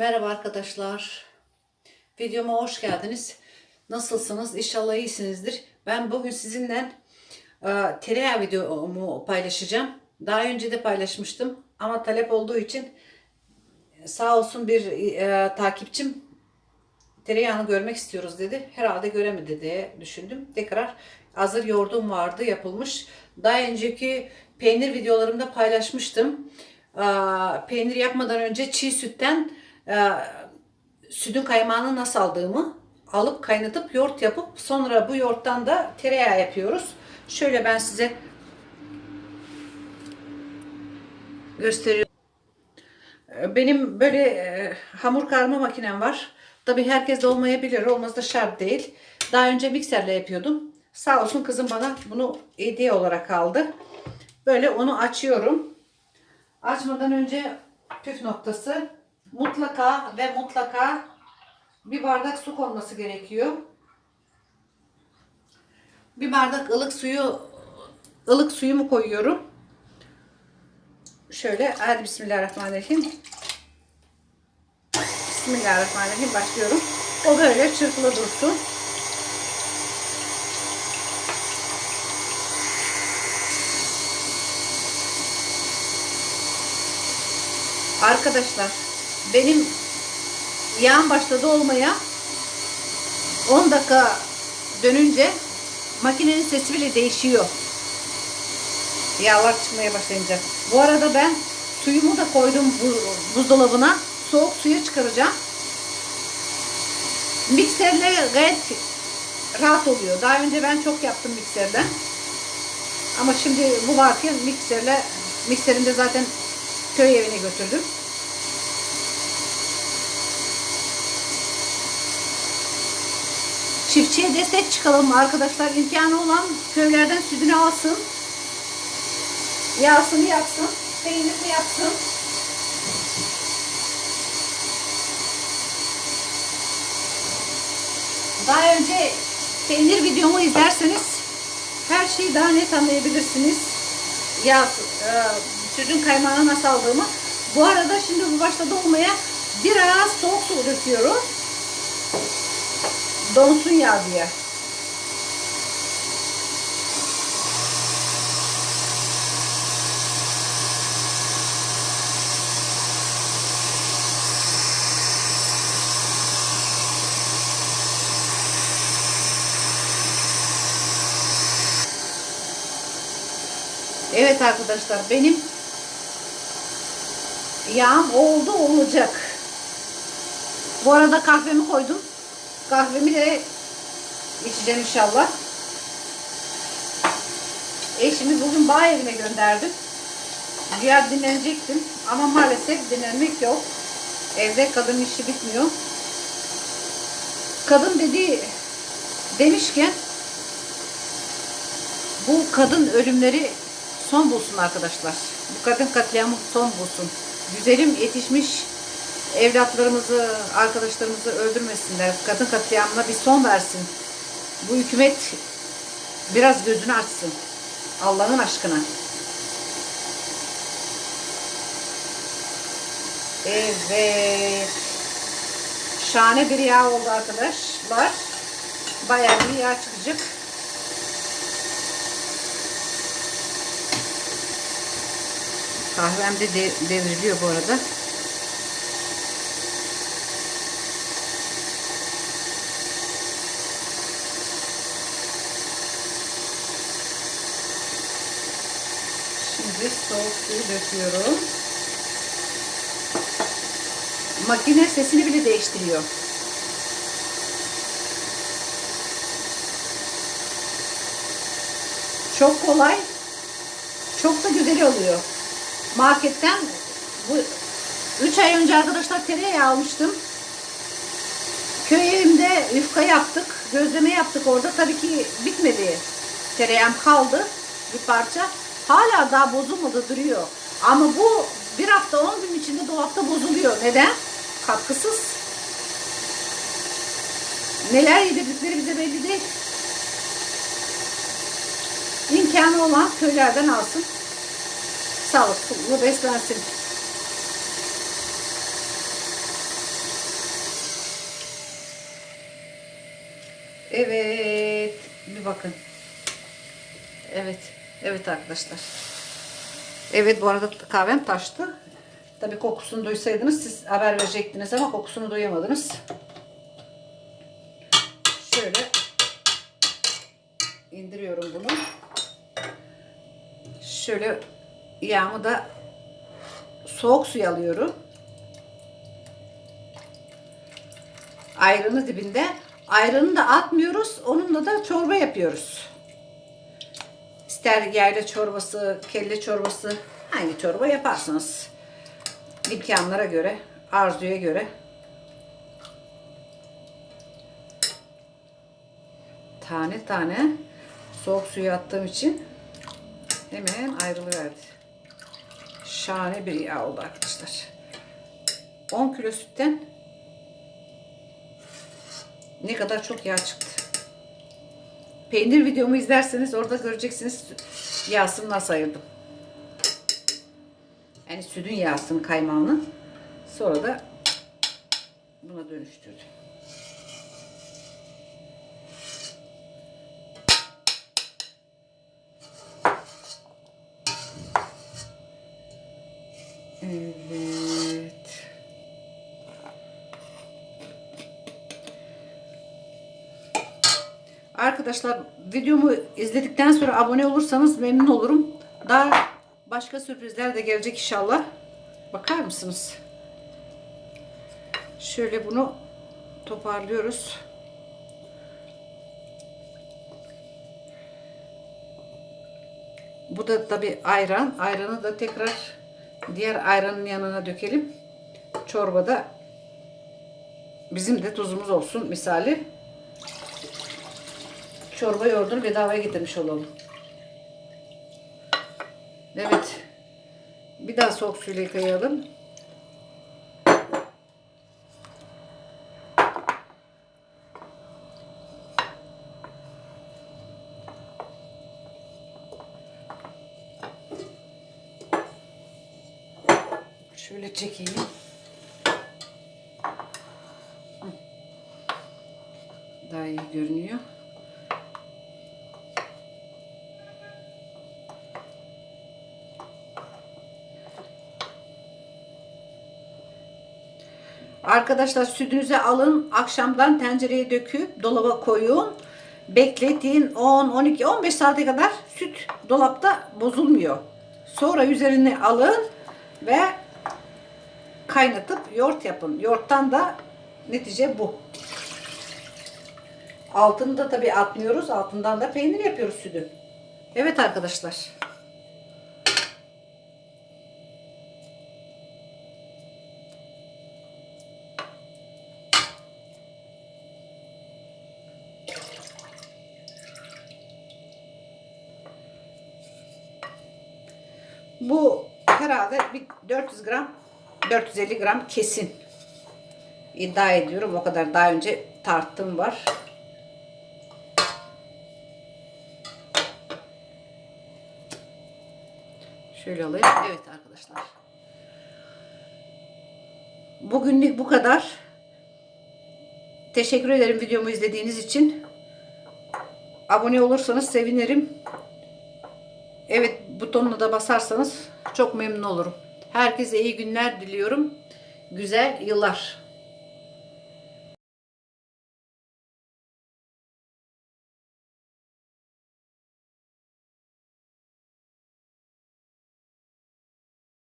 Merhaba arkadaşlar. Videoma hoş geldiniz. Nasılsınız? İnşallah iyisinizdir. Ben bugün sizinle e, tereyağı videomu paylaşacağım. Daha önce de paylaşmıştım ama talep olduğu için sağ olsun bir e, takipçim tereyağını görmek istiyoruz dedi. Herhalde göremedi diye düşündüm. Tekrar hazır yoğurdum vardı yapılmış. Daha önceki peynir videolarımda paylaşmıştım. Ee, Peynir yapmadan önce çiğ sütten e, sütün kaymağını nasıl aldığımı alıp kaynatıp yoğurt yapıp sonra bu yoğurttan da tereyağı yapıyoruz. Şöyle ben size gösteriyorum. Benim böyle e, hamur karma makinem var. Tabi herkes de olmayabilir. Olmaz da şart değil. Daha önce mikserle yapıyordum. Sağ olsun kızım bana bunu hediye olarak aldı. Böyle onu açıyorum. Açmadan önce püf noktası mutlaka ve mutlaka bir bardak su konması gerekiyor. Bir bardak ılık suyu ılık suyumu koyuyorum. Şöyle hadi bismillahirrahmanirrahim. Bismillahirrahmanirrahim başlıyorum. O böyle çırpılı dursun. Arkadaşlar benim yağım başladı olmaya 10 dakika dönünce makinenin sesi bile değişiyor. Yağlar çıkmaya başlayınca. Bu arada ben suyumu da koydum buzdolabına. Soğuk suya çıkaracağım. Mikserle gayet rahat oluyor. Daha önce ben çok yaptım mikserden. Ama şimdi bu varken mikserle mikserinde zaten köy evine götürdüm. Çiftçiye destek çıkalım arkadaşlar. İmkanı olan köylerden sütünü alsın. Yağsını yapsın. Peynirini yapsın. Daha önce peynir videomu izlerseniz her şeyi daha net anlayabilirsiniz. Yağ, e, sütün kaymağını nasıl aldığımı. Bu arada şimdi bu başladı olmaya biraz soğuk su döküyorum. Donsun yağ diye. Evet arkadaşlar benim yağım oldu olacak. Bu arada kahvemi koydum. Kahvemi de içeceğim inşallah. Eşimi bugün bağ evine gönderdim. Güya dinlenecektim ama maalesef dinlenmek yok. Evde kadın işi bitmiyor. Kadın dedi demişken bu kadın ölümleri son bulsun arkadaşlar. Bu kadın katliamı son bulsun. Güzelim yetişmiş evlatlarımızı, arkadaşlarımızı öldürmesinler. Kadın katliamına bir son versin. Bu hükümet biraz gözünü açsın. Allah'ın aşkına. Evet. Şahane bir yağ oldu arkadaşlar. Bayağı bir yağ çıkacak. Kahvem de devriliyor bu arada. Şimdi soğuk suyu döküyorum. Makine sesini bile değiştiriyor. Çok kolay. Çok da güzel oluyor. Marketten bu 3 ay önce arkadaşlar tereyağı almıştım. Köy evimde yufka yaptık. Gözleme yaptık orada. Tabii ki bitmedi. Tereyağım kaldı bir parça. Hala daha bozulmadı duruyor. Ama bu bir hafta 10 gün içinde dolapta bozuluyor. Neden? Katkısız. Neler yedirdikleri bize belli değil. İmkanı olan köylerden alsın. Sağlıklı beslensin. Evet. Bir bakın. Evet. Evet arkadaşlar. Evet bu arada kahvem taştı. Tabii kokusunu duysaydınız siz haber verecektiniz ama kokusunu duyamadınız. Şöyle indiriyorum bunu. Şöyle yağımı da soğuk suya alıyorum. Ayranı dibinde. Ayranı da atmıyoruz. Onunla da çorba yapıyoruz. İster yayla çorbası, kelle çorbası, hangi çorba yaparsınız. İmkanlara göre, arzuya göre. Tane tane soğuk suya attığım için hemen ayrılıverdi. Şahane bir yağ oldu arkadaşlar. 10 kilo sütten ne kadar çok yağ çıktı. Peynir videomu izlerseniz orada göreceksiniz yağsını nasıl ayırdım. Yani sütün yağsını kaymağını sonra da buna dönüştürdüm. Evet. Arkadaşlar videomu izledikten sonra abone olursanız memnun olurum. Daha başka sürprizler de gelecek inşallah. Bakar mısınız? Şöyle bunu toparlıyoruz. Bu da tabi ayran. Ayranı da tekrar diğer ayranın yanına dökelim. Çorbada bizim de tuzumuz olsun misali çorba yoğurdunu bedavaya getirmiş olalım. Evet. Bir daha soğuk suyla yıkayalım. Şöyle çekeyim. Daha iyi görünüyor. Arkadaşlar sütünüzü alın. Akşamdan tencereye döküp dolaba koyun. Bekletin 10, 12, 15 saate kadar süt dolapta bozulmuyor. Sonra üzerine alın ve kaynatıp yoğurt yapın. Yoğurttan da netice bu. Altını da tabii atmıyoruz. Altından da peynir yapıyoruz sütü. Evet arkadaşlar. Bu herhalde bir 400 gram 450 gram kesin. İddia ediyorum. O kadar daha önce tarttım var. Şöyle alayım. Evet arkadaşlar. Bugünlük bu kadar. Teşekkür ederim videomu izlediğiniz için. Abone olursanız sevinirim. Evet butonuna da basarsanız çok memnun olurum. Herkese iyi günler diliyorum. Güzel yıllar.